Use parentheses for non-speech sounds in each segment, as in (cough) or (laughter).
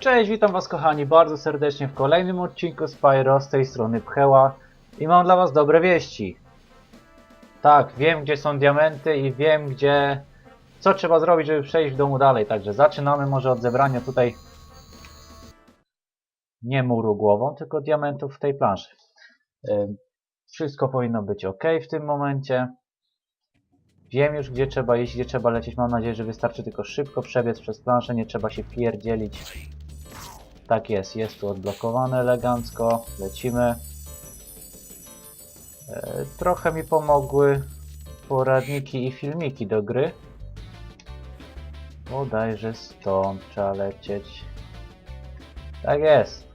Cześć, witam was kochani bardzo serdecznie w kolejnym odcinku Spyro z tej strony Pcheła i mam dla was dobre wieści. Tak, wiem gdzie są diamenty i wiem gdzie... co trzeba zrobić, żeby przejść w domu dalej, także zaczynamy może od zebrania tutaj nie muru głową, tylko diamentów w tej planszy. Ym, Wszystko powinno być ok w tym momencie. Wiem już gdzie trzeba iść, gdzie trzeba lecieć. Mam nadzieję, że wystarczy tylko szybko przebiec przez planszę, nie trzeba się pierdzielić. Tak jest, jest tu odblokowane elegancko. Lecimy. E, trochę mi pomogły poradniki i filmiki do gry. Bodajże stąd trzeba lecieć. Tak jest.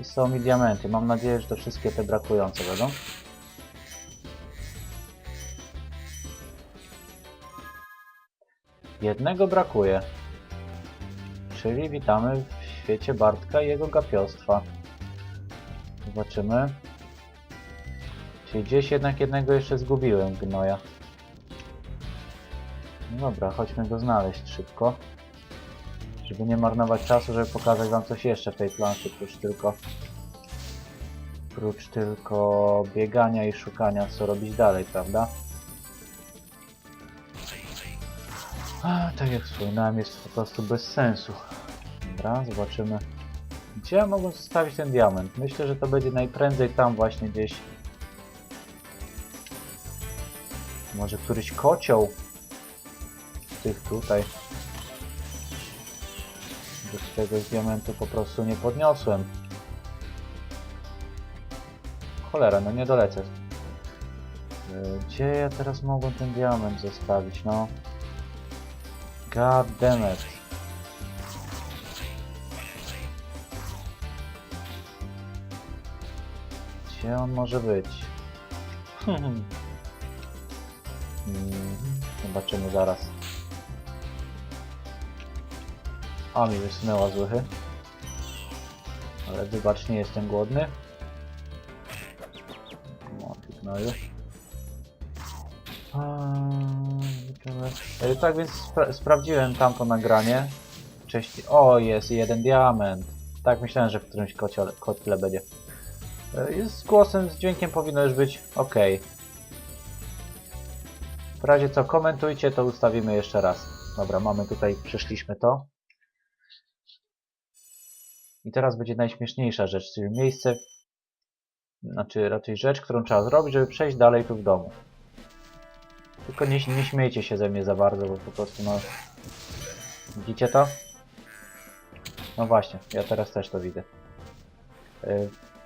I są mi diamenty. Mam nadzieję, że to wszystkie te brakujące będą. Jednego brakuje. Czyli witamy świecie Bartka i jego gapiostwa. Zobaczymy. Czyli gdzieś jednak jednego jeszcze zgubiłem gnoja. No dobra, chodźmy go znaleźć szybko. Żeby nie marnować czasu, żeby pokazać wam coś jeszcze w tej planszy, prócz tylko prócz tylko biegania i szukania co robić dalej, prawda? A, tak jak wspominałem, jest po prostu bez sensu. Dobra, zobaczymy. Gdzie ja mogę zostawić ten diament? Myślę, że to będzie najprędzej tam właśnie gdzieś. Może któryś kocioł tych tutaj. Do tego diamentu po prostu nie podniosłem. Cholera, no nie dolecę. E, Gdzie ja teraz mogłem ten diament zostawić? No. God damn it. Gdzie on może być? Hmm. Hmm, Zobaczymy zaraz. A mi wysunęła z łychy. Ale wybacz, nie jestem głodny. No, ty gnoju. Eee, Tak więc spra sprawdziłem tamto nagranie. Wcześniej. O, jest jeden diament. Tak myślałem, że w którymś kotle będzie. E, Z głosem, z dźwiękiem powinno już być ok. W razie co komentujcie, to ustawimy jeszcze raz. Dobra, mamy tutaj, przeszliśmy to. I teraz będzie najśmieszniejsza rzecz, czyli miejsce, znaczy raczej rzecz, którą trzeba zrobić, żeby przejść dalej tu w domu. Tylko nie, nie śmiejcie się ze mnie za bardzo, bo po prostu no... Widzicie to? No właśnie, ja teraz też to widzę.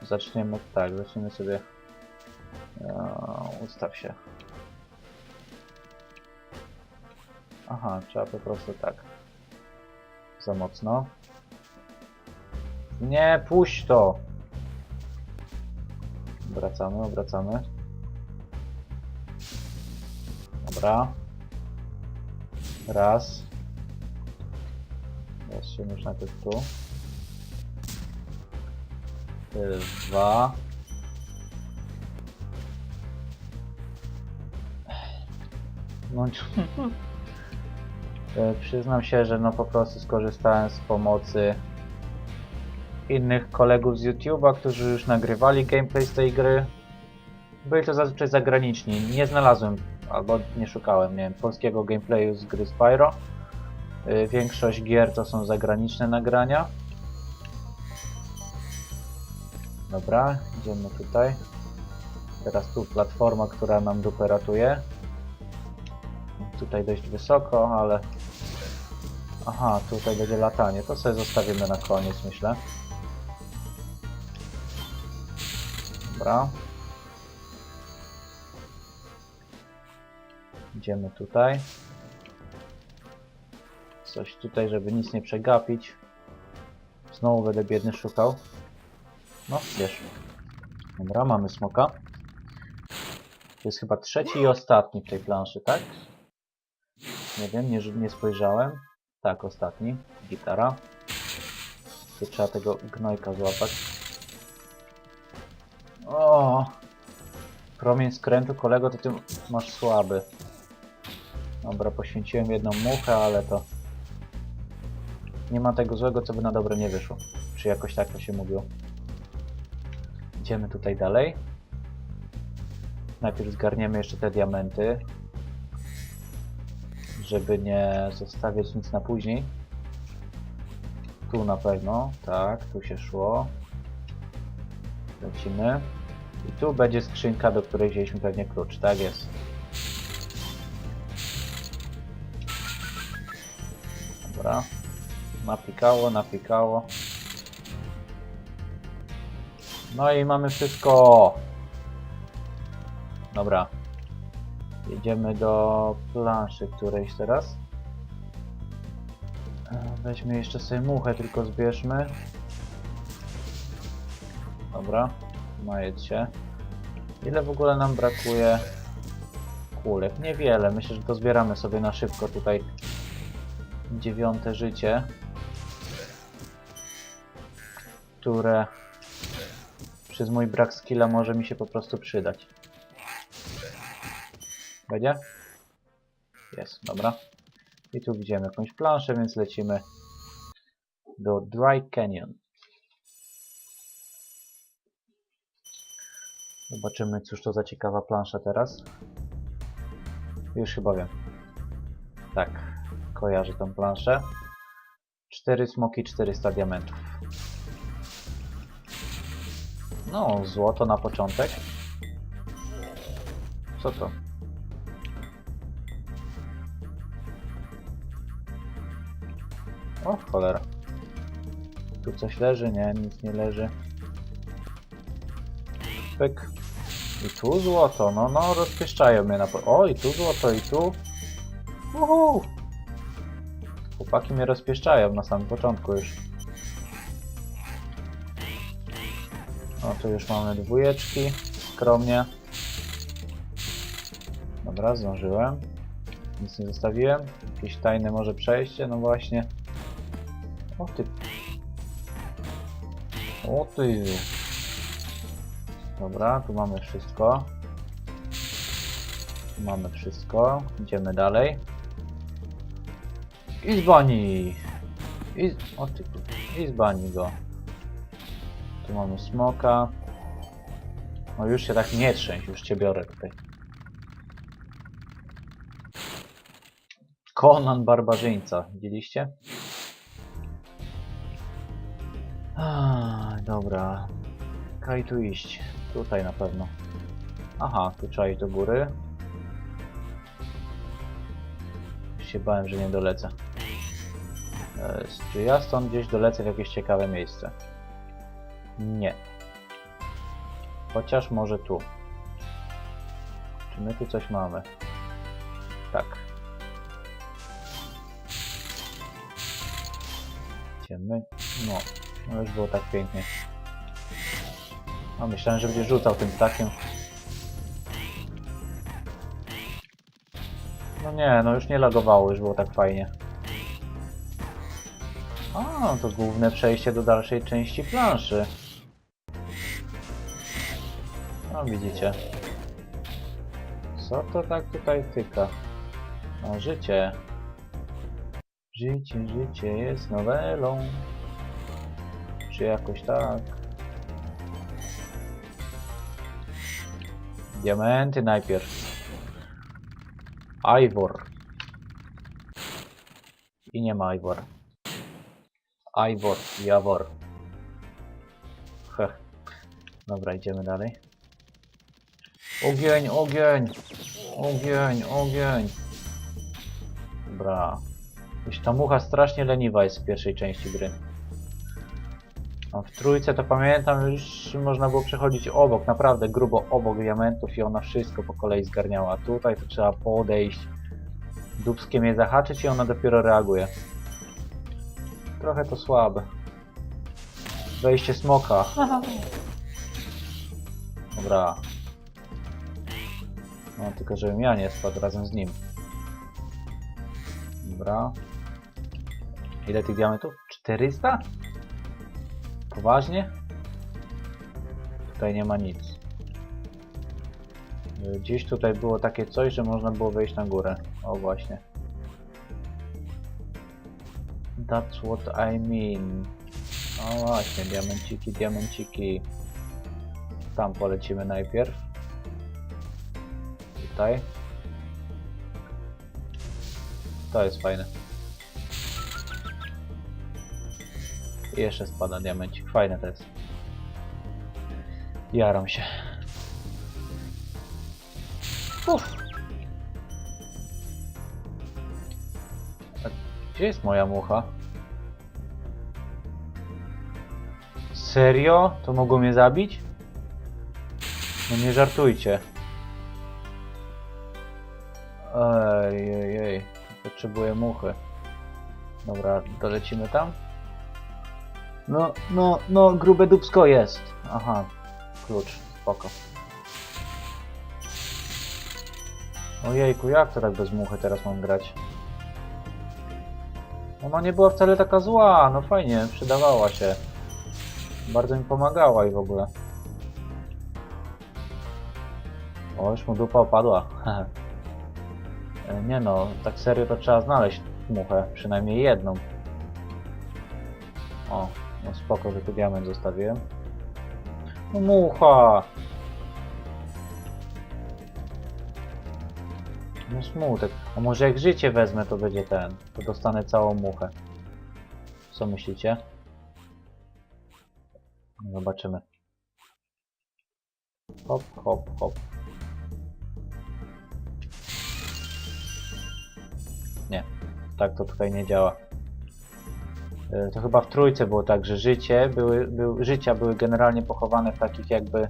Zaczniemy tak, zaczniemy sobie... Yy, ustaw się. Aha, trzeba po prostu tak. Za mocno. Nie, puść to! Obracamy, obracamy. Dobra. Raz. Teraz się już tu. Dwa. No, E, Przyznam się, że no po prostu skorzystałem z pomocy innych kolegów z YouTube'a, którzy już nagrywali gameplay z tej gry. Byli to zazwyczaj zagraniczni. Nie znalazłem, albo nie szukałem, nie wiem, polskiego gameplayu z gry Spyro. Y, Większość gier to są zagraniczne nagrania. Dobra, idziemy tutaj. Teraz tu platforma, która nam dupę ratuje. Tutaj dość wysoko, ale... Aha, tutaj będzie latanie. To sobie zostawimy na koniec, myślę. Dobra. Idziemy tutaj. Coś tutaj, żeby nic nie przegapić. Znowu będę biedny szukał. No, wiesz. Dobra, mamy smoka. To jest chyba trzeci i ostatni w tej planszy, tak? Nie wiem, nie, nie spojrzałem. Tak, ostatni. Gitara. Tu trzeba tego gnojka złapać. O! Promień skrętu, kolego, to ty masz słaby. Dobra, poświęciłem jedną muchę, ale to nie ma tego złego, co by na dobre nie wyszło. Czy jakoś tak to się mówiło. Idziemy tutaj dalej. Najpierw zgarniemy jeszcze te diamenty. Żeby nie zostawiać nic na później. Tu na pewno, tak, tu się szło. Lecimy. I tu będzie skrzynka, do której wzięliśmy pewnie klucz, tak jest. Dobra. Napikało, napikało. No i mamy wszystko. Dobra. Jedziemy do planszy którejś teraz. E, Weźmy jeszcze sobie muchę, tylko zbierzmy. Dobra. Majedź się. Ile w ogóle nam brakuje kulek? Niewiele. Myślę, że to zbieramy sobie na szybko tutaj dziewiąte życie, które przez mój brak skilla może mi się po prostu przydać. Będzie? Jest, dobra. I tu widzimy jakąś planszę, więc lecimy do Dry Canyon. Zobaczymy, cóż to za ciekawa plansza teraz. Już chyba wiem. Tak, kojarzę tą planszę. 4 smoki, 400 diamentów. No, złoto na początek. Co to? O, cholera. Tu coś leży? Nie, nic nie leży. Pyk. I tu złoto, no, no, rozpieszczają mnie na... po- O, i tu złoto, i tu. Uhu. Chłopaki mnie rozpieszczają na samym początku już. O, tu już mamy dwójeczki, skromnie. Dobra, zdążyłem. Nic nie zostawiłem. Jakieś tajne może przejście, no właśnie. O ty. O ty. Dobra, tu mamy wszystko. Tu mamy wszystko. Idziemy dalej. I z bani! I. O ty. I z bani go. Tu smoka. No już się tak nie trzęś, już cię biorę tutaj. Conan Barbarzyńca, widzieliście? Dobra. Kaj tu iść? Tutaj na pewno. Aha, tu trzeba iść do góry. Już się bałem, że nie dolecę. E, Czy ja stąd gdzieś dolecę w jakieś ciekawe miejsce? Nie. Chociaż może tu. Czy my tu coś mamy? Tak. Gdzie my? No. No już było tak pięknie. No myślałem, że będzie rzucał tym ptakiem. No nie, no już nie lagowało, już było tak fajnie. A, to główne przejście do dalszej części planszy. No widzicie. Co to tak tutaj tyka? No życie. Życie, życie jest nowelą. Czy jakoś tak? Diamenty najpierw. Ivor. I nie ma Ivor. Ivor, Jawor. Heh. Dobra, idziemy dalej. Ogień, ogień! Ogień, ogień! Dobra. Już ta mucha strasznie leniwa jest w pierwszej części gry. A w trójce to pamiętam, już można było przechodzić obok, naprawdę grubo obok diamentów i ona wszystko po kolei zgarniała. Tutaj to trzeba podejść, dubskiem je zahaczyć i ona dopiero reaguje. Trochę to słabe. Wejście smoka. (laughs) Dobra. No tylko żebym ja nie spadł razem z nim. Dobra. Ile tych diamentów? 400? Poważnie? Tutaj nie ma nic. Gdzieś tutaj było takie coś, że można było wejść na górę. O właśnie. That's what I mean. No właśnie, diamenciki, diamenciki. Tam polecimy najpierw. Tutaj. To jest fajne. I jeszcze spada diamencik. Fajne to jest. Jaram się. Uff. Gdzie jest moja mucha? Serio? To mogło mnie zabić? No nie żartujcie. Ej, ej, ej. Potrzebuję muchy. Dobra, dolecimy tam? No, no, no, grube dubsko jest. Aha, klucz, spoko. Ojejku, jak to tak bez muchy teraz mam grać? Ona nie była wcale taka zła, no fajnie, przydawała się. Bardzo mi pomagała i w ogóle. O, już mu dupa opadła. (laughs) E, nie no, tak serio to trzeba znaleźć muchę, przynajmniej jedną. O, no spoko, że tu diament zostawiłem. No mucha! No smutek. A może jak życie wezmę, to będzie ten. To dostanę całą muchę. Co myślicie? Zobaczymy. Hop, hop, hop. Nie, tak to tutaj nie działa. E, To chyba w trójce było tak, że życie były, był, życia były generalnie pochowane w takich jakby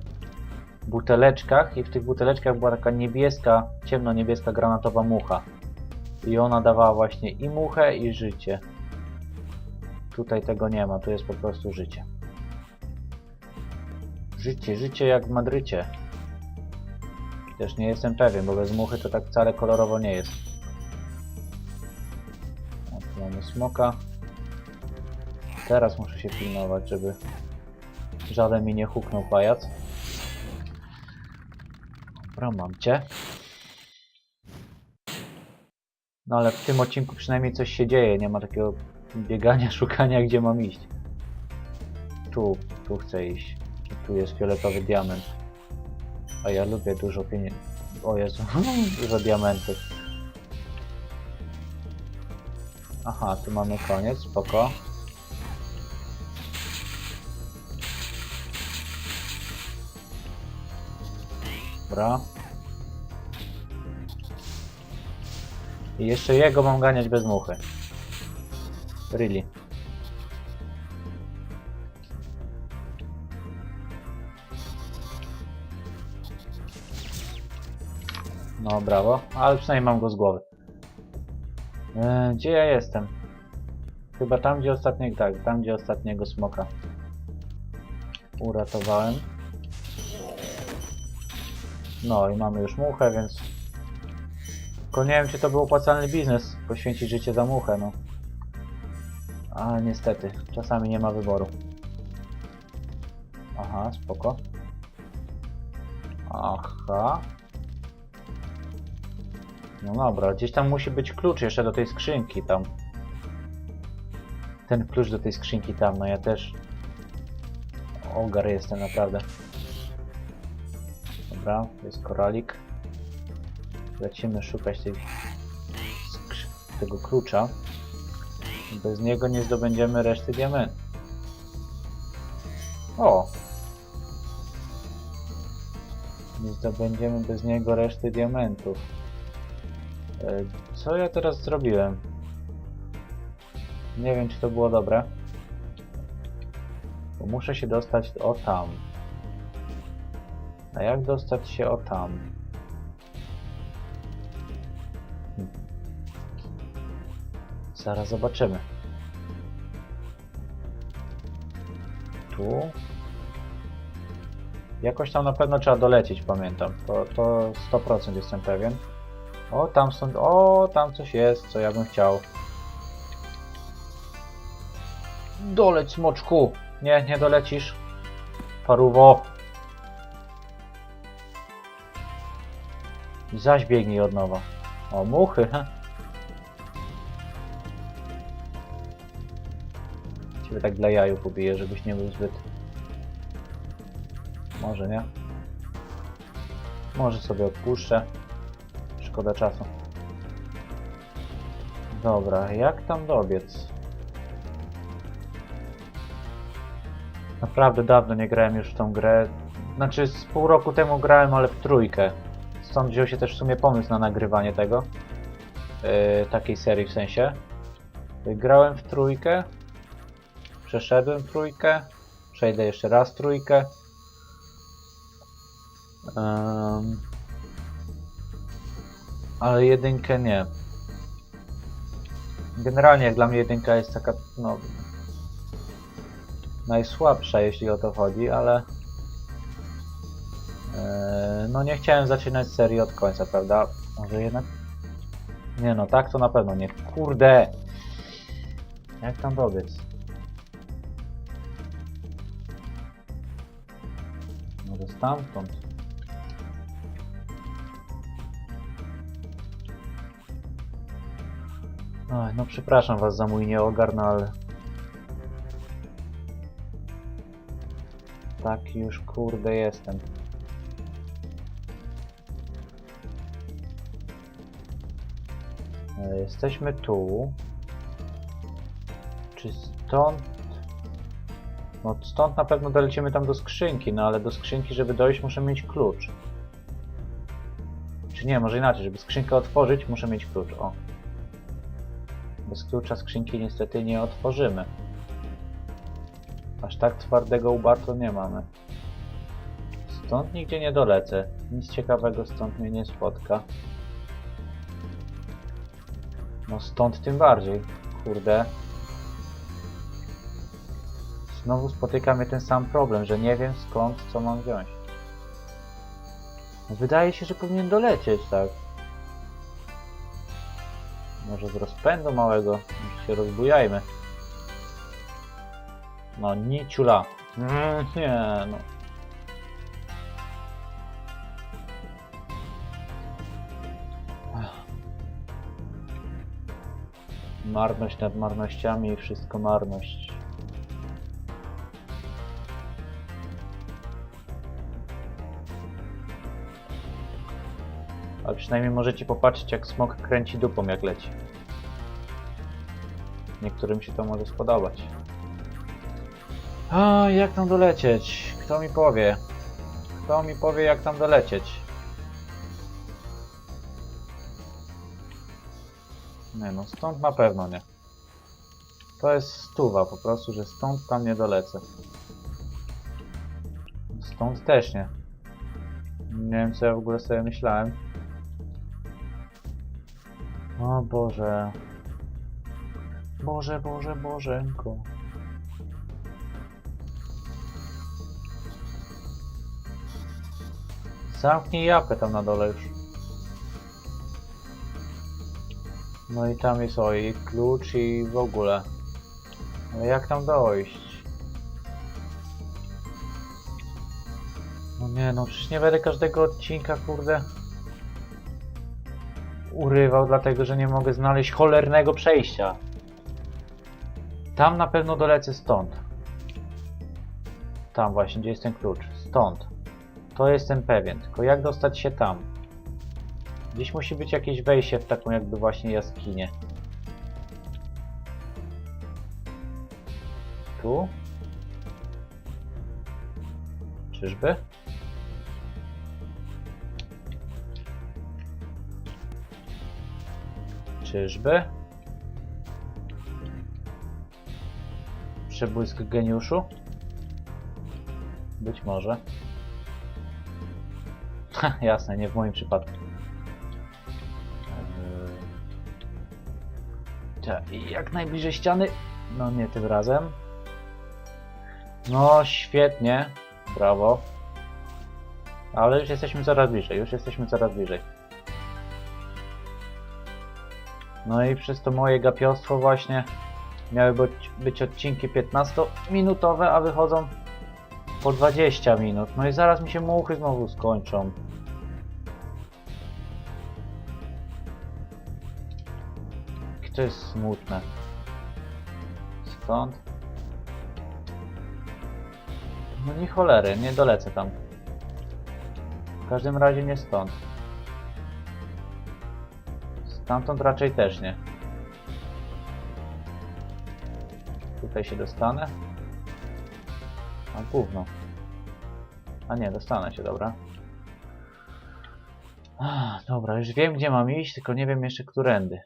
buteleczkach i w tych buteleczkach była taka niebieska, ciemno-niebieska granatowa mucha. I ona dawała właśnie i muchę i życie. Tutaj tego nie ma, tu jest po prostu życie. Życie, życie jak w Madrycie. Też nie jestem pewien, bo bez muchy to tak wcale kolorowo nie jest. Mamy smoka. Teraz muszę się pilnować, żeby żaden mi nie huknął pajac. Dobra, mam cię. No ale w tym odcinku przynajmniej coś się dzieje, nie ma takiego biegania, (laughs) szukania gdzie mam iść. Tu, tu chcę iść. Tu jest fioletowy diament. A ja lubię dużo pieniędzy. O Jezu, (laughs) dużo diamentów. Aha, tu mamy koniec, spoko. Dobra. I jeszcze jego mam ganiać bez muchy. Really. No brawo, ale przynajmniej mam go z głowy. E, gdzie ja jestem? Chyba tam gdzie ostatniego, tak, tam gdzie ostatniego smoka uratowałem. No i mamy już muchę, więc... Tylko nie wiem, czy to był opłacalny biznes, poświęcić życie za muchę, no. Ale niestety, czasami nie ma wyboru. Aha, spoko. Aha. No dobra, gdzieś tam musi być klucz jeszcze do tej skrzynki tam. Ten klucz do tej skrzynki tam, no ja też... Ogar jestem naprawdę. Dobra, jest koralik. Lecimy szukać tej tego klucza. Bez niego nie zdobędziemy reszty diamentów. O! Nie zdobędziemy bez niego reszty diamentów. E, Co ja teraz zrobiłem? Nie wiem, czy to było dobre. Bo muszę się dostać o tam. A jak dostać się o tam? Zaraz zobaczymy. Tu. Jakoś tam na pewno trzeba dolecieć, pamiętam. To, to 100% jestem pewien. O, tam są. O, tam coś jest, co ja bym chciał. Doleć, smoczku! Nie, nie dolecisz. Paruwo. Zaś biegnij od nowa. O, muchy. he. Ciebie tak dla jajów ubiję, żebyś nie był zbyt... Może nie? Może sobie odpuszczę. Szkoda czasu. Dobra, jak tam dobiec? Naprawdę dawno nie grałem już w tą grę. Znaczy z pół roku temu grałem, ale w trójkę. Stąd wziął się też w sumie pomysł na nagrywanie tego. Yy, takiej serii w sensie. Grałem w trójkę. Przeszedłem trójkę. Przejdę jeszcze raz trójkę. Em, ale jedynkę nie. Generalnie jak dla mnie jedynka jest taka, no... Najsłabsza jeśli o to chodzi, ale... e, no nie chciałem zaczynać serii od końca, prawda? Może jednak... Nie no, tak to na pewno nie. Kurde! Jak tam dobiec? Może stamtąd? Oj, no przepraszam was za mój nieogar, no ale... Tak już kurde jestem. E, Jesteśmy tu. Czy stąd? No stąd na pewno dolecimy tam do skrzynki, no ale do skrzynki, żeby dojść, muszę mieć klucz. Czy nie, może inaczej, żeby skrzynkę otworzyć, muszę mieć klucz, o. Bez klucza skrzynki niestety nie otworzymy. Aż tak twardego łba to nie mamy. Stąd nigdzie nie dolecę. Nic ciekawego stąd mnie nie spotka. No stąd tym bardziej. Kurde. Znowu spotyka mnie ten sam problem, że nie wiem skąd co mam wziąć. Wydaje się, że powinien dolecieć, tak. Może z rozpędu małego. Już się rozbujajmy. No, nie ciula. Mm, nie, no. Marność nad marnościami i wszystko marność. Ale przynajmniej możecie popatrzeć jak smok kręci dupą jak leci. Niektórym się to może spodobać. A jak tam dolecieć? Kto mi powie? Kto mi powie jak tam dolecieć? Nie no, stąd na pewno nie. To jest stuwa po prostu, że stąd tam nie dolecę. Stąd też nie. Nie wiem co ja w ogóle sobie myślałem. O Boże. Boże, Boże, Bożenko. Zamknij japę tam na dole już. No i tam jest o i klucz i w ogóle. Ale jak tam dojść? No nie no, przecież nie będę każdego odcinka, kurde, urywał, dlatego że nie mogę znaleźć cholernego przejścia. Tam na pewno dolecę stąd. Tam właśnie, gdzie jest ten klucz. Stąd. To jestem pewien, tylko jak dostać się tam? Gdzieś musi być jakieś wejście w taką jakby właśnie jaskinię. Tu? Czyżby? Czyżby? Przebłysk geniuszu? Być może. Ha, jasne, nie w moim przypadku. Tak, i jak najbliżej ściany? No nie tym razem. No świetnie, brawo. Ale już jesteśmy coraz bliżej, już jesteśmy coraz bliżej. No i przez to moje gapiostwo właśnie miały być, odcinki 15-minutowe, a wychodzą po 20 minut. No i zaraz mi się muchy znowu skończą. Jakie To jest smutne. Stąd. No nie cholery, nie dolecę tam. W każdym razie nie stąd. Stamtąd raczej też nie. Tutaj się dostanę. A gówno. A nie, dostanę się, dobra. Ah, dobra, już wiem gdzie mam iść, tylko nie wiem jeszcze którędy.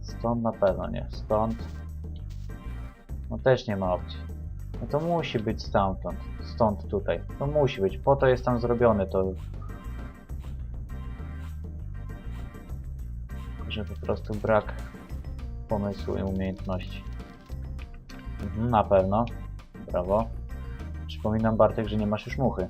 Stąd na pewno nie, stąd. No też nie ma opcji. No to musi być stamtąd, stąd tutaj. To musi być, po to jest tam zrobione to. Że po prostu brak pomysłu i umiejętności. Mhm, na pewno. Brawo. Przypominam Bartek, że nie masz już muchy.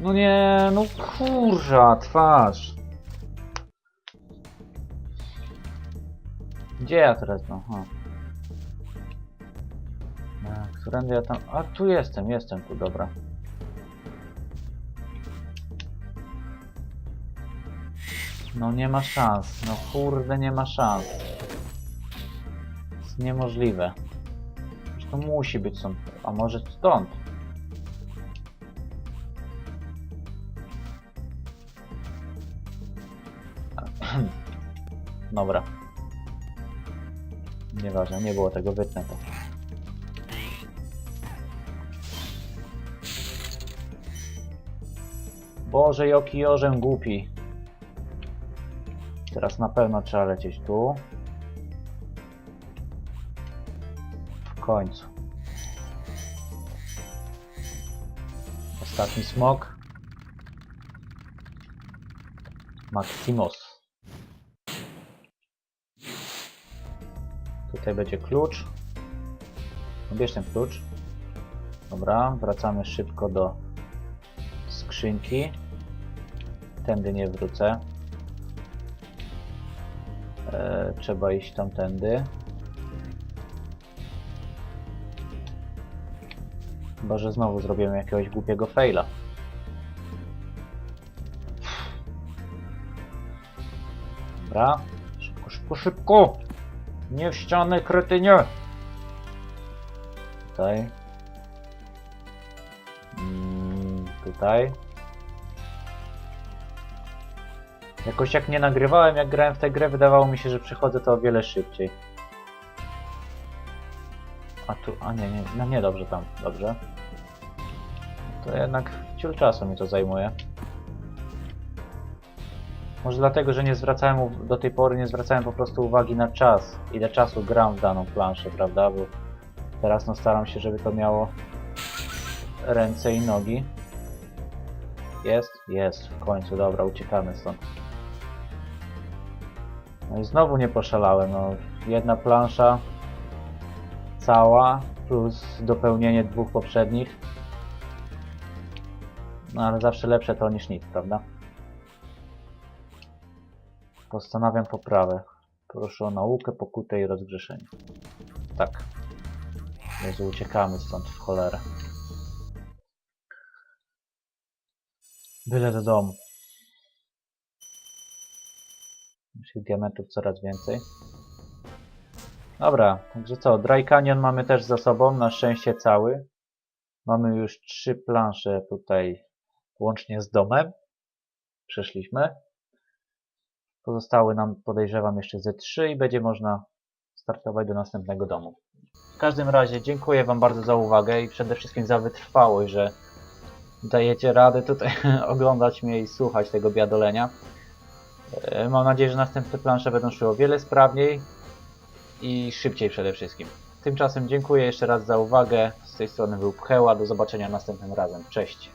No nie, no kurza, twarz. Gdzie ja teraz, no? Ha. E, Którędy ja tam... A, tu jestem, jestem tu, dobra. No nie ma szans, no kurde nie ma szans. jest niemożliwe. To musi być stąd, a może stąd. (clears throat) Dobra. Nieważne, nie było tego, wytnę to. Boże, joki orzem głupi. Teraz na pewno trzeba lecieć tu. W końcu. Ostatni smok. Maximos. Tutaj będzie klucz. Bierz ten klucz. Dobra, wracamy szybko do skrzynki. Tędy nie wrócę. E, trzeba iść tamtędy. Chyba, że znowu zrobimy jakiegoś głupiego faila. Dobra. Szybko, szybko, szybko! Nie w ścianę, kretynie! Tutaj. Mm, tutaj. Jakoś jak nie nagrywałem, jak grałem w tę grę, wydawało mi się, że przychodzę to o wiele szybciej. A tu, a nie, nie, no nie dobrze tam, dobrze. To jednak ciul czasu mi to zajmuje. Może dlatego, że nie zwracałem do tej pory nie zwracałem po prostu uwagi na czas, ile czasu gram w daną planszę, prawda? Bo teraz no staram się, żeby to miało ręce i nogi. Jest? Jest, w końcu, dobra, uciekamy stąd. No i znowu nie poszalałem, no. Jedna plansza cała, plus dopełnienie dwóch poprzednich. No ale zawsze lepsze to niż nic, prawda? Postanawiam poprawę. Proszę o naukę, pokutę i rozgrzeszenie. Tak. Jezu, uciekamy stąd w cholerę. Byle do domu. Tych diamentów coraz więcej. Dobra, także co, Dry Canyon mamy też za sobą, na szczęście cały. Mamy już trzy plansze tutaj, łącznie z domem. Przeszliśmy. Pozostały nam, podejrzewam, jeszcze ze trzy i będzie można startować do następnego domu. W każdym razie dziękuję Wam bardzo za uwagę i przede wszystkim za wytrwałość, że dajecie radę tutaj (laughs) oglądać mnie i słuchać tego biadolenia. E, Mam nadzieję, że następne plansze będą szły o wiele sprawniej i szybciej przede wszystkim. Tymczasem dziękuję jeszcze raz za uwagę. Z tej strony był Pcheła. Do zobaczenia następnym razem. Cześć.